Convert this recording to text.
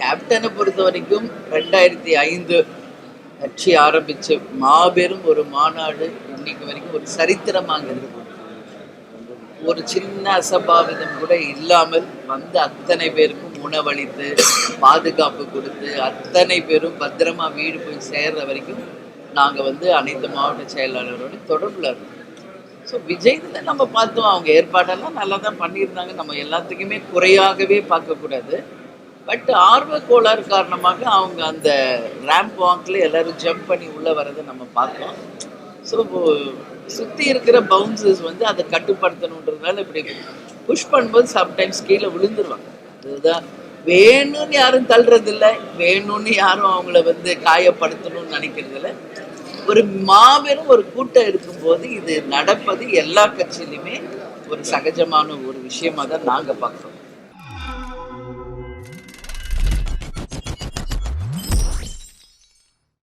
கேப்டனை பொறுத்த வரைக்கும் ரெண்டாயிரத்தி ஐந்து கட்சி ஆரம்பிச்சு மாபெரும் ஒரு மாநாடு இன்னைக்கு வரைக்கும் ஒரு சரித்திரமாக இருக்கு. ஒரு சின்ன அசம்பாவிதம் கூட இல்லாமல் வந்து அத்தனை பேருக்கும் உணவளித்து பாதுகாப்பு கொடுத்து அத்தனை பேரும் பத்திரமா வீடு போய் சேர்ற வரைக்கும் நாங்கள் வந்து அனைத்து மாவட்ட செயலாளரோட தொடர்பில் இருக்கோம். ஸோ விஜய் நம்ம பார்த்தோம். அவங்க ஏற்பாடெல்லாம் நல்லா தான் பண்ணியிருந்தாங்க. நம்ம எல்லாத்துக்குமே குறையாகவே பார்க்கக்கூடாது. பட் ஆர்வ கோளாறு காரணமாக அவங்க அந்த ரேம்ப் வாக்கில் எல்லோரும் ஜம்ப் பண்ணி உள்ளே வரதை நம்ம பார்த்தோம். ஸோ சுற்றி இருக்கிற பவுன்சஸ் வந்து அதை கட்டுப்படுத்தணுன்றதுனால இப்படி புஷ் பண்ணும்போது சம்டைம்ஸ் கீழே விழுந்துருவாங்க. அதுதான் வேணும்னு யாரும் தள்ளுறதில்ல வேணும்னு யாரும் அவங்கள வந்து காயப்படுத்தணும்னு நினைக்கிறதில்ல. ஒரு மாபெரும் ஒரு கூட்டம் இருக்கும்போது இது நடப்பது எல்லா கட்சியிலுமே ஒரு சகஜமான ஒரு விஷயமா தான் நாங்கள் பார்க்குறோம்.